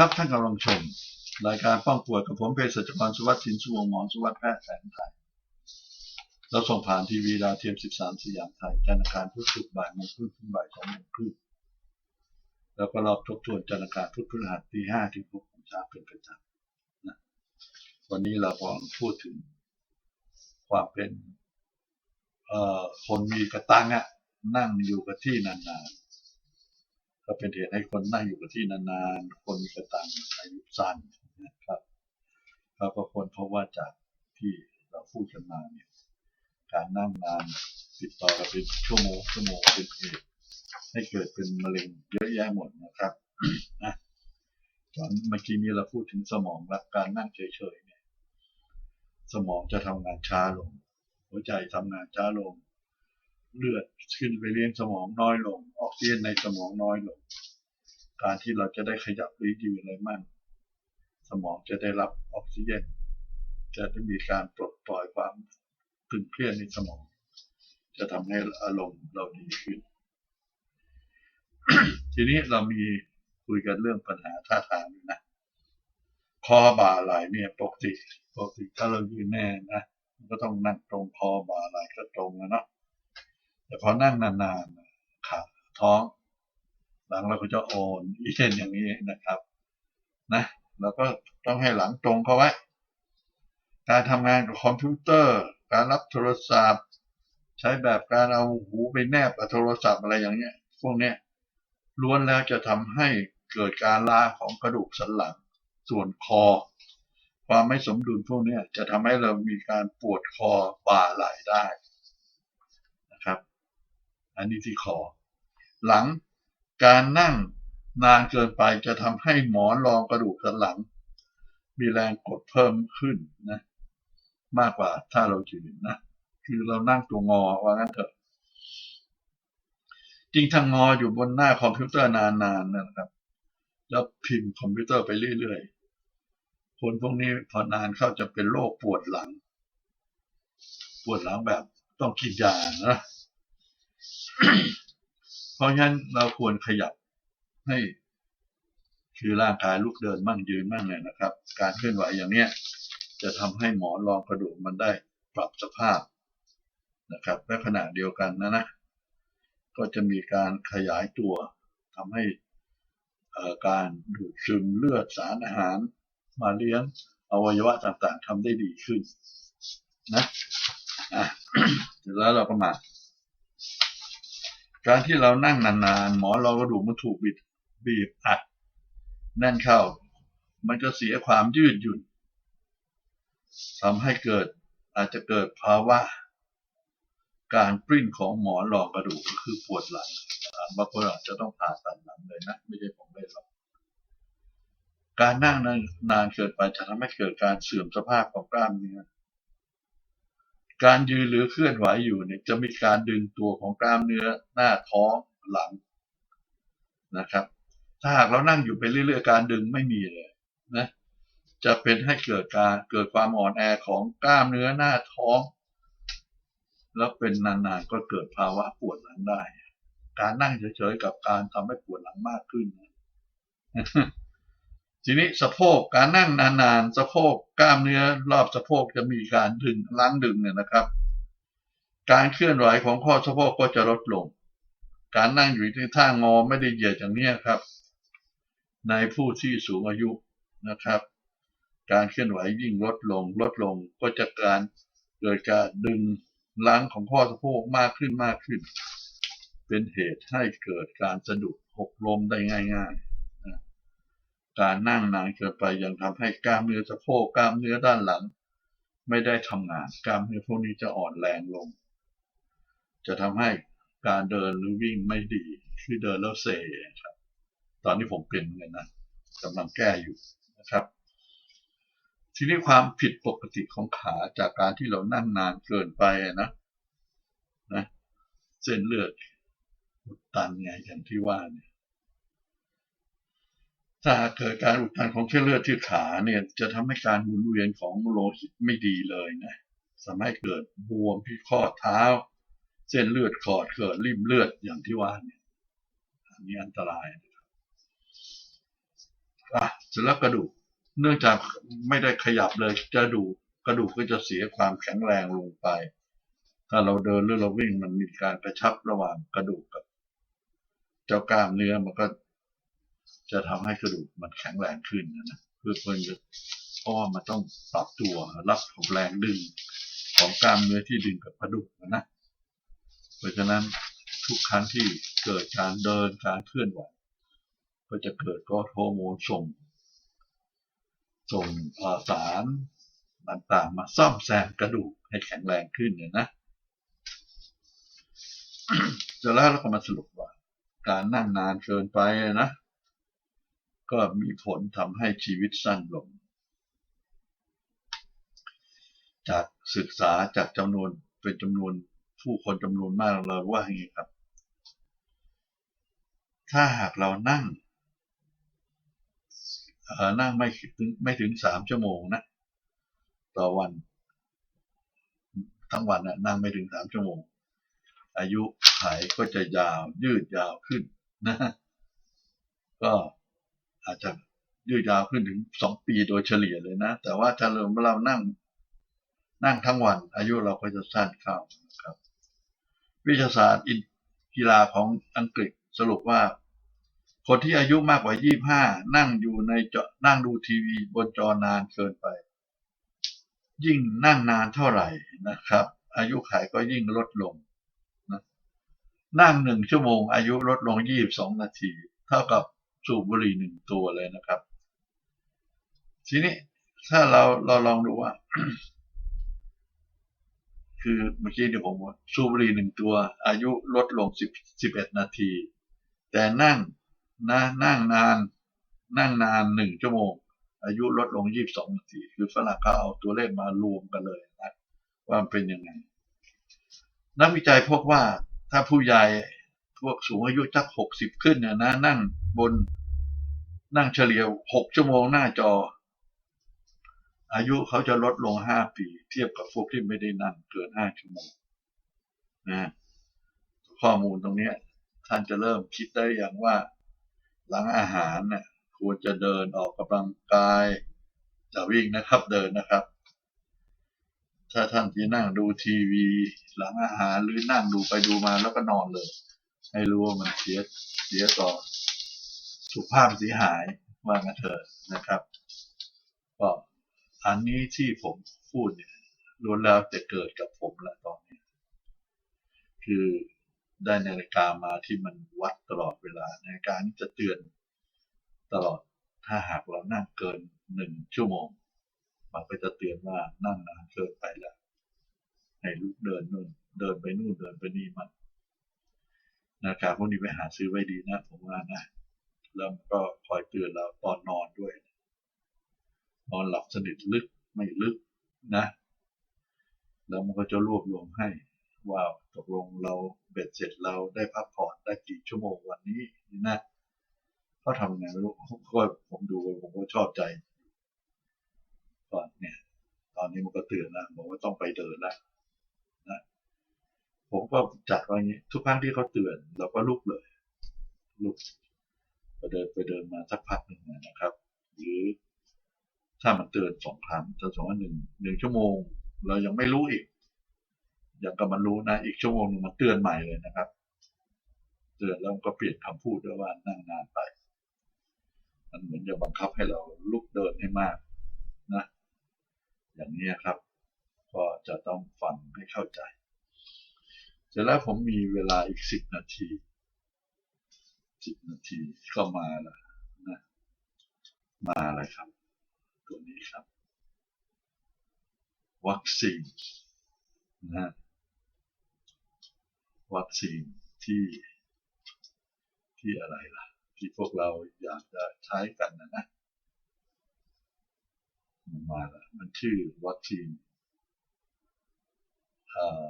ครับท่านกำลังชม รายการป้องป่วยกับผมเภสัชกรสุวัสดิ์สินสุวงหมอสุวัสดิ์แพทย์แผนไทยเราส่งผ่านทีวีดาวเทียม 13 สยามไทยจันทร์อังคารพุธศุกร์บ่ายโมงครึ่งถึงบ่ายสองโมงครึ่งแล้วก็รอบทบทวนจันทร์อังคารพุธพฤหัสตีห้าถึงหกโมงเช้าเป็นประจำนะวันนี้เราพอพูดถึงความเป็นเอ่อคนมีกระตังอะนั่งอยู่กับที่นานๆ ก็เป็นเหตุให้คนนั่งอยู่กับที่นานๆ คนมีกระตังอายุสั้นนะครับเราก็คนเพราะว่าจากที่เราพูดกันมาเนี่ยการนั่งนานติดต่อกันเป็นชั่วโมงชั่วโมงเป็นเหตุให้เกิดเป็นมะเร็งเยอะแยะหมดนะครับนะตอนเมื่อกี้นี้เราพูดถึงสมองและการนั่งเฉยๆเนี่ย สมองจะทำงานช้าลง หัวใจทำงานช้าลง เลือดขึ้นไปเลี้ยงสมองน้อยลง ออกซิเจนในสมองน้อยลง การที่เราจะได้ขยับหรือยืนอะไรมั่นสมองจะได้รับออกซิเจน จะได้มีการปลดปล่อยความตึงเครียดในสมอง จะทำให้อารมณ์เราดีขึ้น ทีนี้เรามีคุยกันเรื่องปัญหาท่าทางนะคอบ่าไหลเนี่ยปกติปกติถ้าเรายืนแน่นะก็ต้องนั่งตรงคอบ่าไหลก็ตรงนะเนาะ แต่พอนั่งนานๆขาท้องหลังเราก็จะโอนอีเช่นอย่างนี้นะครับนะเราก็ต้องให้หลังตรงเขาไว้ การทำงานกับคอมพิวเตอร์ การรับโทรศัพท์ ใช้แบบการเอาหูไปแนบกับโทรศัพท์อะไรอย่างเงี้ย พวกเนี้ยล้วนแล้วจะทำให้เกิดการล้าของกระดูกสันหลังส่วนคอ ความไม่สมดุลพวกนี้จะทำให้เรามีการปวดคอบ่าไหล่ได้ อันนี้ที่คอ หลังการนั่งนานเกินไปจะทำให้หมอนรองกระดูกสันหลัง มีแรงกดเพิ่มขึ้นนะ มากกว่าถ้าเรายืนนะ คือเรานั่งตัวงอว่างั้นเถอะ จริงทางงออยู่บนหน้าคอมพิวเตอร์นานๆนะครับ แล้วพิมพ์คอมพิวเตอร์ไปเรื่อยๆ คนพวกนี้พอนานเข้าจะเป็นโรคปวดหลัง ปวดหลังแบบต้องกินยานะ เพราะฉะนั้นเราควรขยับให้คือร่างกายลุกเดินมั่งยืนมั่งเนี่ยนะครับ การเคลื่อนไหวอย่างเนี้ยจะทำให้หมอนรองกระดูกมันได้ปรับสภาพนะครับและขณะเดียวกันนะนะก็จะมีการขยายตัวทำให้การดูดซึมเลือดสารอาหาร มาเลี้ยงอวัยวะต่างๆทำได้ดีขึ้นนะอะเสร็จแล้วเราก็มา การที่เรานั่งนานๆ หมอนรองกระดูกมันถูกบิดบีบอัดแน่นเข้า มันจะเสียความยืดหยุ่นทำให้เกิดอาจจะเกิดภาวะการปริ้นของหมอนรองกระดูกก็คือปวดหลังบางคนอาจจะต้องผ่าตัดหลังเลยนะ ไม่ใช่ผมไม่หรอกการนั่งนานเกินไปจะทำให้เกิดการเสื่อมสภาพของกล้ามเนื้อ การยืนหรือเคลื่อนไหวอยู่เนี่ยจะมีการดึงตัวของกล้ามเนื้อหน้าท้องหลังนะครับ ถ้าหากเรานั่งอยู่ไปเรื่อยๆการดึงไม่มีเลยนะจะเป็นให้เกิดการเกิดความอ่อนแอของกล้ามเนื้อหน้าท้อง แล้วเป็นนานๆก็เกิดภาวะปวดหลังได้ การนั่งเฉยๆกับการทำให้ปวดหลังมากขึ้น ทีนี้สะโพกการนั่งนานๆสะโพกกล้ามเนื้อรอบสะโพกจะมีการดึงล้างดึงเนี่ยนะครับ การเคลื่อนไหวของข้อสะโพกก็จะลดลง การนั่งอยู่ที่ท่างอไม่ได้เหยียดอย่างนี้ครับ ในผู้ที่สูงอายุนะครับ การเคลื่อนไหวยิ่งลดลง ลดลงก็จะการเกิดการดึงล้างของข้อสะโพกมากขึ้นมากขึ้น เป็นเหตุให้เกิดการสะดุดหกล้มได้ง่าย ๆ การนั่งนานเกินไปยังทำให้กล้ามเนื้อสะโพกกล้ามเนื้อด้านหลัง ไม่ได้ทำงาน กล้ามเนื้อพวกนี้จะอ่อนแรงลง จะทำให้การเดินหรือวิ่งไม่ดีคือเดินแล้วเซครับ ตอนนี้ผมเป็นเหมือนนนะกำลังแก้อยู่นะครับ ทีนี้ความผิดปกติของขาจากการที่เรานั่งนานเกินไปนะนะเส้นเลือดอุดตันไงอย่างที่ว่าเนี่ย ถ้าเกิดการอุดตันของเส้นเลือดที่ขาเนี่ยจะทำให้การหมุนเวียนของโลหิตไม่ดีเลยนะทำให้เกิดบวมที่ข้อเท้า เส้นเลือดขอดเกิดริ่มเลือดอย่างที่ว่าเนี่ยอันนี้อันตรายนะครับสร็จแล้วกระดูก เนื่องจากไม่ได้ขยับเลยกระดูกกระดูกก็จะเสียความแข็งแรงลงไป ถ้าเราเดินหรือเราวิ่งมันมีการกระชับระหว่างกระดูกกับ เจ้ากล้ามเนื้อมันก็ จะทำให้กระดูกมันแข็งแรงขึ้นนะเพื่อเพื่อเพราะว่ามันต้องปรับตัวรับของแรงดึงของกล้ามเนื้อที่ดึงกับกระดูกนะเพราะฉะนั้นทุกครั้งที่เกิดการเดินการเคลื่อนไหวก็จะเกิดก็ฮอร์โมนส่งส่งสารต่างๆ มาซ่อมแซมกระดูกให้แข็งแรงขึ้นเนี่ยนะจะแล้วเราก็มาสรุปว่า การนั่งนานเกินไปนะ ก็มีผลทำให้ชีวิตสั้นลง จากศึกษาจากจำนวนเป็นจำนวนผู้คนจำนวนมากเราว่าอย่างนี้ครับ ถ้าหากเรานั่งนั่งไม่ถึงไม่ถึงสามชั่วโมงนะ ต่อวัน ทั้งวันนะนั่งไม่ถึงสามชั่วโมง อายุไขก็จะยาวยืดยาวขึ้นนะ ก็ อาจจะยืดยาวขึ้นถึงสองปีโดยเฉลี่ยเลยนะ แต่ว่าถ้าเราเรานั่งนั่งทั้งวัน อายุเราก็จะสั้นเข้านะครับ วิทยาศาสตร์กีฬาของอังกฤษสรุปว่า คนที่อายุมากกว่า 25 นั่งอยู่ในจอนั่งดูทีวีบนจอนานเกินไป ยิ่งนั่งนานเท่าไหร่นะครับ อายุขัยก็ยิ่งลดลงนะนั่งหนึ่งชั่วโมง อายุลดลง 22 นาที เท่ากับ สูบบุหรี่หนึ่งตัวเลยนะครับ ทีนี้ถ้าเราเราลองดูว่า คือเมื่อกี้เดี๋ยวผมว่าสูบบุหรี่หนึ่งตัว อายุลดลงสิบสิบเอ็ดนาที แต่นั่งนะนั่งนาน นั่งนานหนึ่งชั่วโมง อายุลดลงยี่บสองนาที คือฝรั่งเขาเอาตัวเลขมารวมกันเลยนะว่ามันเป็นยังไง นักวิจัยพบว่าถ้าผู้ใหญ่พวกสูงอายุจักหกสิบขึ้นเนี่ยนะ นั่งบน นั่งเฉลี่ยหกชั่วโมงหน้าจอ อายุเขาจะลดลงห้าปี เทียบกับพวกที่ไม่ได้นั่งเกินห้าชั่วโมงนะข้อมูลตรงนี้ท่านจะเริ่มคิดได้อย่างว่าหลังอาหารเนี่ยควรจะเดินออกกำลังกายจะวิ่งนะครับเดินนะครับ ถ้าท่านที่นั่งดูทีวี หลังอาหารหรือนั่งดูไปดูมาแล้วก็นอนเลย ให้รู้ว่ามันเสียเสียต่อ สุภาพเสียหายว่างันเถอะนะครับ ก็อันนี้ที่ผมพูดเนี่ยล้วนแล้วจะเกิดกับผมแหละตอนนี้ คือได้นาฬิกามาที่มันวัดตลอดเวลานาฬิกานี้จะเตือนตลอดถ้าหากเรานั่งเกินหนึ่งชั่วโมง มันก็จะเตือนว่านั่งนานเกินไปแล้วให้ลุกเดินนู่นเดินไปนู่นเดินไปนี่มันนาฬิกาพวกนี้ไปหาซื้อไว้ดีนะผมว่านะ แล้วมันก็คอยเตือนเราตอนนอนด้วย นอนหลับสนิทลึกไม่ลึกนะ แล้วมันก็จะรวบรวมให้ว่าตกลงเราเบ็ดเสร็จเราได้พักผ่อนได้กี่ชั่วโมงวันนี้นี่นะเขาทำไงไม่รู้ก็ผมดูผมก็ชอบใจก่อนเนี่ย ตอนนี้มันก็เตือนแล้วบอกว่าต้องไปเดินล้วนะผมก็จัดว่าอย่างนี้ ทุกครั้งที่เขาเตือน เราก็ลุกเลยลุก เดินไปเดินมาสักพักหนึ่งนะครับ หรือถ้ามันเตือนสองครั้งถ้าสมมติว่าหนึ่งหนึ่งชั่วโมง เรายังไม่รู้อีกย่างกับมันรู้นะอีกชั่วโมงหนึงมันเตือนใหม่เลยนะครับ เตือนแล้วมันก็เปลี่ยนคำพูดด้วยว่านั่งนานไป มันเหมือนจะบังคับให้เราลุกเดินให้มากนะ อย่างนี้ครับ ก็จะต้องฟังให้เข้าใจ เสร็จแล้วผมมีเวลาอีกสิบนาที สิบนาทีก็มาแล้วนะมาลยครับ ตัวนี้ครับ วัคซีนนะวัคซีนที่ที่อะไรล่ะ ที่พวกเราอยากจะใช้กันนะนะมันมาแล้วมันชื่อวัคซีนเอ่อ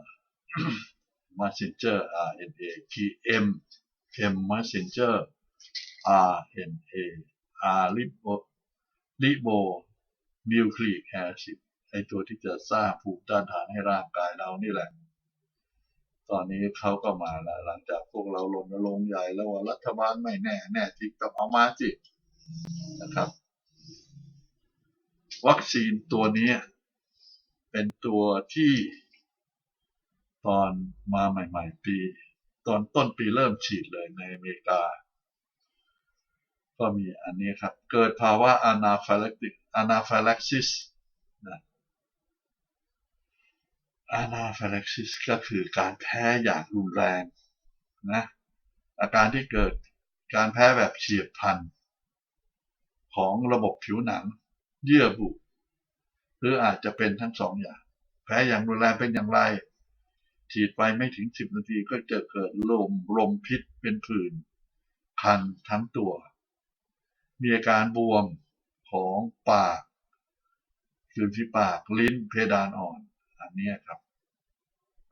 messenger RNA PM M messenger RNA R ribo ribo nucleic acid ไอตัวที่จะสร้างภูมิต้านทานให้ร่างกายเรานี่แหละ ตอนนี้เขาก็มาแล้วหลังจากพวกเรารณรงใหญ่แล้วว่ารัฐบาลไม่แน่แน่จริงต้องเอามาจินะครับ วัคซีนตัวนี้เป็นตัวที่ตอนมาใหม่ ๆ ปี ตอนต้นปีเริ่มฉีดเลย ในอเมริกา ก็มีอันนี้ครับ เกิดภาวะ anaphylaxis anaphylaxis นะ anaphylaxis ก็คือการแพ้อย่างรุนแรงนะอาการที่เกิดการแพ้แบบเฉียบพลัน ของระบบผิวหนัง เยื่อบุ หรืออาจจะเป็นทั้งสองอย่าง แพ้อย่างรุนแรงเป็นอย่างไร ฉีดไปไม่ถึง10นาทีก็จะเกิดลมลมพิษเป็นผื่นคันทั้งตัว มีอาการบวมของปากริมฝีปากลิ้นเพดานอ่อน อันนี้ครับ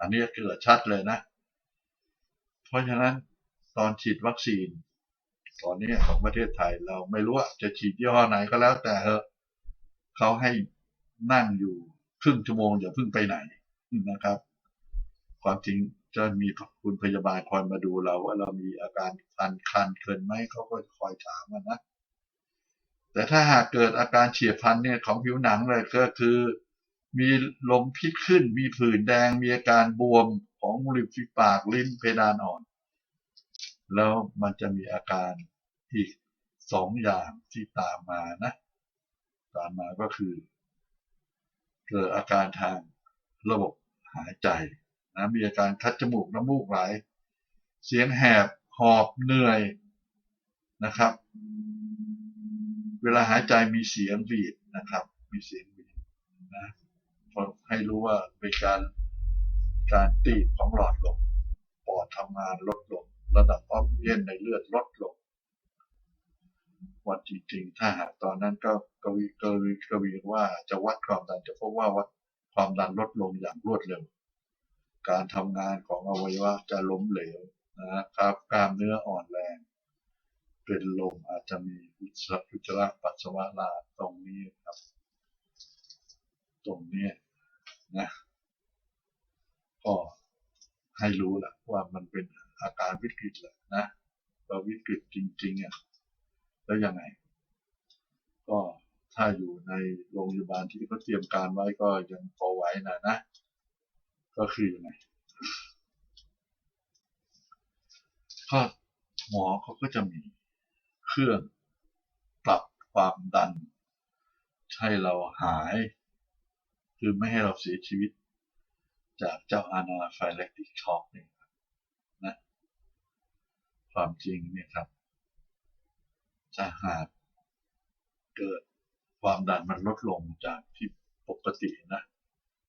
อันนี้เกิดชัดเลยนะ เพราะฉะนั้นตอนฉีดวัคซีน ตอนนี้ของประเทศไทยเราไม่รู้ว่าจะฉีดยี่ห้อไหนก็แล้วแต่เถอะเขาให้นั่งอยู่ครึ่งชั่วโมงอย่าเพิ่งไปไหนนะครับ ความจริงจะมีคุณพยาบาลคอยมาดูเราว่าเรามีอาการคันคันเกินไหมเขาก็คอยถามนะ แต่ถ้าหากเกิดอาการเฉียบพลันเนี่ยของผิวหนังเลยก็คือ มีลมพิษขึ้น มีผื่นแดง มีอาการบวมของริมฝีปากลิ้นเพดานอ่อน แล้วมันจะมีอาการอีกสองอย่างที่ตามมานะ ตามมาก็คือ เกิดอาการทางระบบหายใจ นะมีอาการคัดจมูกน้ำมูกไหล เสียงแหบหอบเหนื่อยนะครับ เวลาหายใจมีเสียงวีดนะครับ มีเสียงวีดนะพราะให้รู้ว่าเป็นการการตีบของหลอดลมปอดทำงานลดลงระดับออกซิเจนในเลือดลดลงวันจริงๆ ถ้าหากตอนนั้นก็กวีกวีกวีว่าจะวัดความดันจะพบว่าวัดความดันลดลงอย่างรวดเร็ว การทำงานของอวัยวะจะล้มเหลวนะครับกล้ามเนื้ออ่อนแรง เป็นลมอาจจะมีอุจจาระปัสสาวะลาตรงนี้ครับ ตรงนี้นะก็ให้รู้แหละว่ามันเป็นอาการวิกฤตแหละนะเราวิกฤตจริงๆอะแล้วยังไง ก็ถ้าอยู่ในโรงพยาบาลที่เขาเตรียมการไว้ก็ยังพอไหวนะนะ ก็คือยังไงก็หมอเขาก็จะมีเครื่องปรับความดัน ให้เราหาย คือไม่ให้เราเสียชีวิต จากเจ้าอานาไฟแลคติกช็อกเนี่ยนะความจริงเนี่ยครับถ้าหากเกิดความดันมันลดลงจากที่ปกตินะ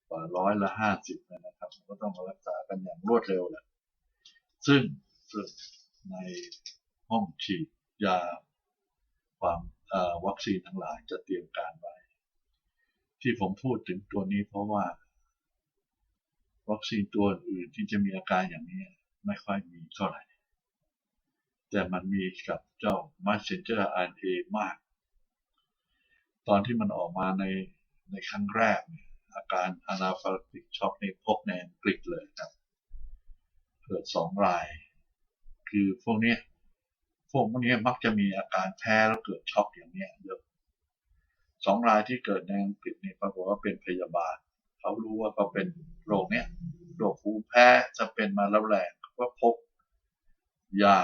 กว่าร้อยละห้าสิบนะครับ ก็ต้องมารักษากันอย่างรวดเร็วแหละซึ่งในห้องฉีดยาความวัคซีนทั้งหลายจะเตรียมการไว้ ที่ผมพูดถึงตัวนี้เพราะว่า วัคซีนตัวอื่นที่จะมีอาการอย่างนี้ไม่ค่อยมีเท่าไหร่ แต่มันมีกับเจ้า messenger RNA มาก ตอนที่มันออกมาในในครั้งแรก อาการอนาฟาติกช็อกในพบในอังกฤษเลยครับ เกิดสองราย คือพวกนี้พวกพวกนี้มักจะมีอาการแพ้แล้วเกิดช็อกอย่างนี้เยอะสองรายที่เกิดในอังกฤษนี่ปรากฏว่าเป็นพยาบาล เขารู้ว่าเขาเป็นโรคเนี้ยโรคภูมิแพ้จะเป็นมาแล้วแรงก็พบยา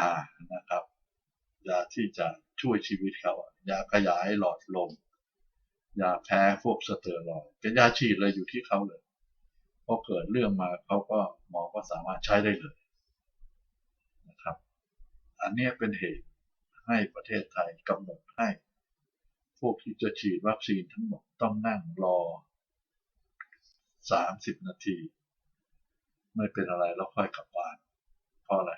นะครับยาที่จะช่วยชีวิตเขายาขยายหลอดลม ยาแพ้พวกสเตียรอยด์เป็นยาฉีดเลยอยู่ที่เขาเลยพอเกิดเรื่องมาเขาก็หมอก็สามารถใช้ได้เลยนะครับ อันนี้เป็นเหตุให้ประเทศไทยกำหนดให้ พวกที่จะฉีดวัคซีนทั้งหมดต้องนั่งรอ 30 นาที ไม่เป็นอะไรแล้วค่อยกลับบ้านเพราะอะไร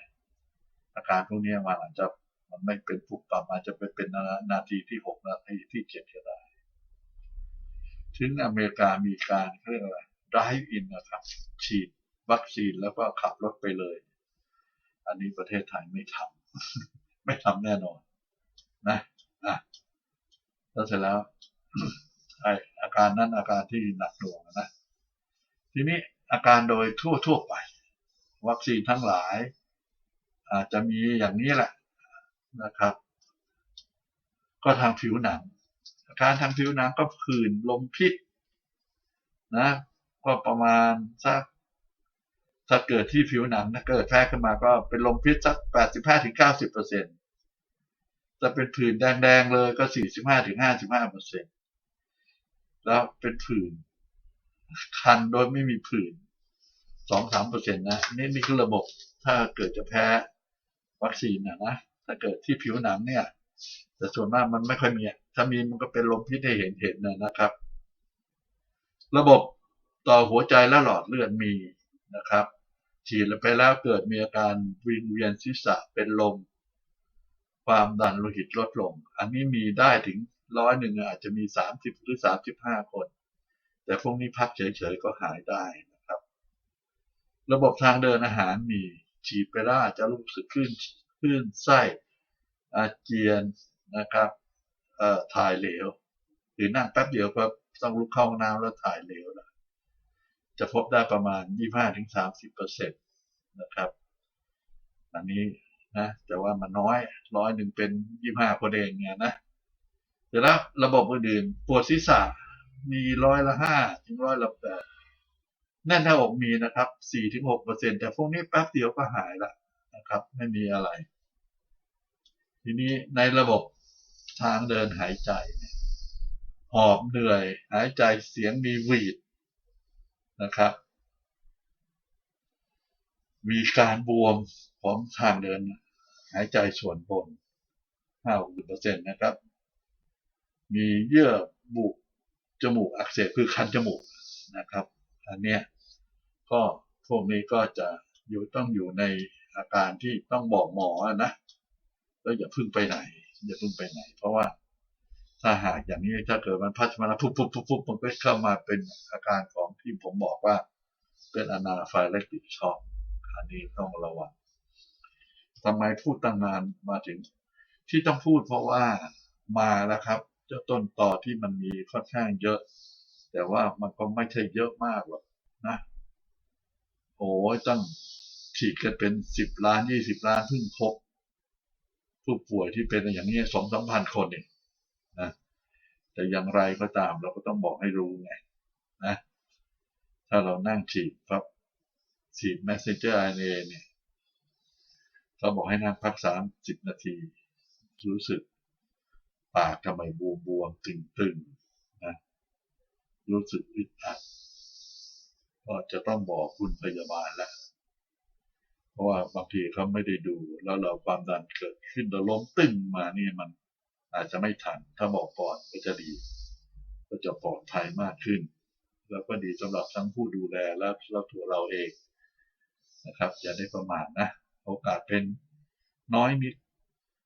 อาการพวกนี้มันอาจจะมันไม่เป็นปุบปับอาจจะไปเป็นนาทีที่ 6 นาทีที่7ก็ได้ ถึงอเมริกามีการเรียกอะไร drive in นะครับฉีดวัคซีนแล้วก็ขับรถไปเลย อันนี้ประเทศไทยไม่ทำไม่ทำแน่นอน นะอะแล้วเสร็จแล้วไออาการนั้นอาการที่หนักหน่วงนะ ทีนี้อาการโดยทั่วทั่วไป วัคซีนทั้งหลาย อาจจะมีอย่างนี้แหละนะครับ ก็ทางผิวหนัง อาการทางผิวหนังก็ผื่นลมพิษนะก็ประมาณสักถ้าเกิดที่ผิวหนังนะเกิดแพ้ขึ้นมาก็เป็นลมพิษสักแปดสิบห้าถึงเก้าสิบเปอร์เซ็นจะเป็นผื่นแดงๆเลยก็สี่สิบห้าถึงห้าสิบห้าเปอร์เซ็นแล้วเป็นผื่นคันโดยไม่มีผื่นสองสามเปอร์เซ็นต์นะนี่นี่คือระบบถ้าเกิดจะแพ้วัคซีนนะนะถ้าเกิดที่ผิวหนังเนี่ย แต่ส่วนมากมันไม่ค่อยมีถ้ามีมันก็เป็นลมพิษให้เห็นเห็นนะนะครับ ระบบต่อหัวใจและหลอดเลือดมีนะครับฉีดไปแล้วเกิดมีอาการวิงเวียนศีรษะเป็นลม ความดันโลหิตลดลง อันนี้มีได้ถึงร้อยหนึ่งอาจจะมีสามสิบหรือสามสิบห้าคน แต่พวกนี้พักเฉยๆก็หายได้นะครับ ระบบทางเดินอาหารมีฉีดไปแล้วอาจจะรู้สึกขึ้นขึ้นไส้อาเจียน นะครับเอ่อถ่ายเหลว หรือนั่งแป๊บเดียวก็ต้องลุกเข้าห้องน้ำแล้วถ่ายเหลวนะจะพบได้ประมาณ 25-30%เปอร์เซ็นต์นะครับ อันนี้นะแต่ว่ามันน้อยร้อยหนึ่งเป็น 25คนเองเนี่ยนะแต่แล้วระบบอื่นๆปวดศีรษะมีร้อยละห้าถึงร้อยละแปดแน่นหน้าอกมีนะครับ4-6%เปอร์เซ็นต์แต่พวกนี้แป๊บเดียวก็หายละนะครับ ไม่มีอะไร ทีนี้ในระบบ ทางเดินหายใจเนี่ยหอบเหนื่อย หายใจเสียงมีหวีดนะครับ มีการบวมของทางเดิน หายใจส่วนบน50%นะครับ มีเยื่อบุจมูกอักเสบคือคันจมูกนะครับ อันเนี้ยก็พวกนี้ก็จะอยู่ต้องอยู่ในอาการที่ต้องบอกหมอนะแล้วอย่าพึ่งไปไหน อย่าพึ่งไปไหน เพราะว่าถ้าหากอย่างนี้ถ้าเกิดมันพัฒนาปุ๊บปุ๊บปุ๊บปุ๊บมันก็เข้ามาเป็นอาการของที่ผมบอกว่า เป็นอนาไฟเล็กติกช็อกอันนี้ต้องระวังทำไมพูดตั้งนานมาถึง ที่ต้องพูดเพราะว่ามาแล้วครับ เจ้าต้นต่อที่มันมีค่อนข้างเยอะ แต่ว่ามันก็ไม่ใช่เยอะมากหรอกนะโอ้ยต้องฉีดกันเป็นสิบล้านยี่สิบล้านเพิ่งพบ ผู้ป่วยที่เป็นอย่างนี้สองสามพันคนเองนะแต่อย่างไรก็ตามเราก็ต้องบอกให้รู้ไงนะถ้าเรานั่งฉีดครับฉีด messenger RNA เนี่ยเขาบอกให้นั่งพักสามสิบนาที รู้สึกปากทำไมบวมบวมตึงตึงนะรู้สึกอึดอัดก็จะต้องบอกคุณพยาบาลแล้ว เพราะว่าบางทีเขาไม่ได้ดูแล้วเราความดันเกิดขึ้นเราล้มตึงมานี่มันอาจจะไม่ทัน ถ้าบอกก่อนก็จะดี ก็จะปลอดภัยมากขึ้น แล้วก็ดีสำหรับทั้งผู้ดูแลและและตัวเราเองนะครับ อย่าได้ประมาทนะ โอกาสเป็นน้อยนิด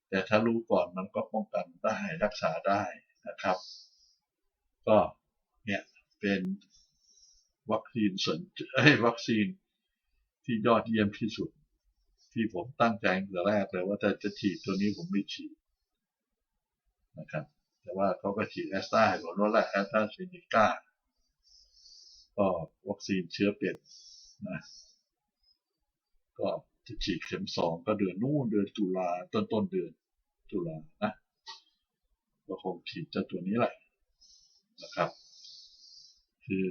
แต่ถ้ารู้ก่อนมันก็ป้องกันได้รักษาได้นะครับ ก็เนี่ยเป็นวัคซีนสนเอ้วัคซีนที่ยอดเยี่ยมที่สุด ที่ผมตั้งใจตั้งแต่แรกเลยว่าถ้าจะฉีดตัวนี้ผมไม่ฉีดนะครับ แต่ว่าเขาก็ฉีดแอสตราให้ผมลดละแอสตราเซเนกาก็วัคซีนเชื้อเป็ดนะก็จะฉีดเข็มสองก็เดือนนู่นเดือนตุลาต้นต้นเดือนตุลานะก็คงฉีดเจ้าตัวนี้แหละนะครับ คือ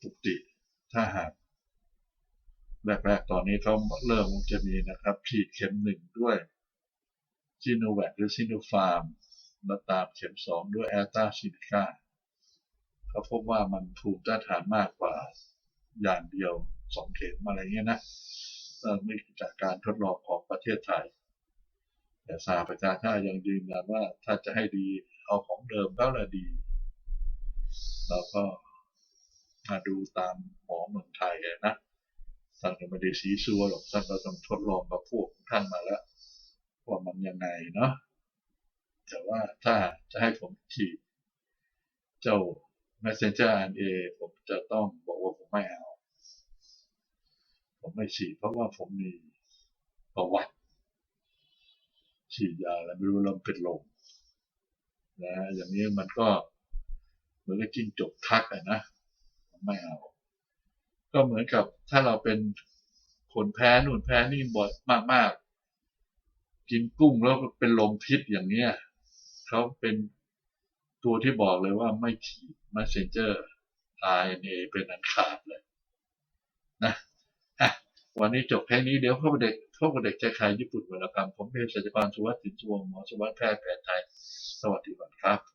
ปกติถ้าหาก แรกๆ ตอนนี้เขาเริ่มจะมีนะครับฉีดเข็มหนึ่งด้วยซิโนแวคหรือซิโนฟาร์มแล้วตามเข็มสองด้วยแอสตราซิเนกาเขาพบว่ามันภูมิต้านทานมากกว่าอย่างเดียวสองเข็มอะไรเงี้ยนะเอ่อไม่จากการทดลองของประเทศไทย แต่สหประชาชาติยังยืนยันว่าถ้าจะให้ดีเอาของเดิมแล้วละดีเราก็มาดูตามหมอเมืองไทยนะ ท่านก็ไม่ได้ซีซัวหรอกท่านก็ต้องทดลองกับพวกท่านมาแล้วว่ามันยังไงเนาะแต่ว่าถ้าจะให้ผมฉีดเจ้า messenger RNA ผมจะต้องบอกว่าผมไม่เอา ผมไม่ฉีดเพราะว่าผมมีประวัติฉีดยาแล้วไม่รู้เริ่มเป็นลมนะอย่างนี้มันก็เหมือนกับจิ้งจกทักอะนะไม่เอา ก็เหมือนกับถ้าเราเป็นคนแพ้นู่นแพ้นี่บ่อยมากๆ กินกุ้งแล้วเป็นลมพิษอย่างเนี้ยเขาเป็นตัวที่บอกเลยว่าไม่ฉีด messenger RNA เป็นอันขาดเลยนะอะวันนี้จบแค่นี้เดี๋ยวเข้าไปเด็กเข้ากับเด็กใจใครญี่ปุ่นวรรณกรรมผมเป็นศัลยกรสุวัสดิ์สินสวงหมอสุวัสดิ์แพทย์แผนไทย สวัสดีครับ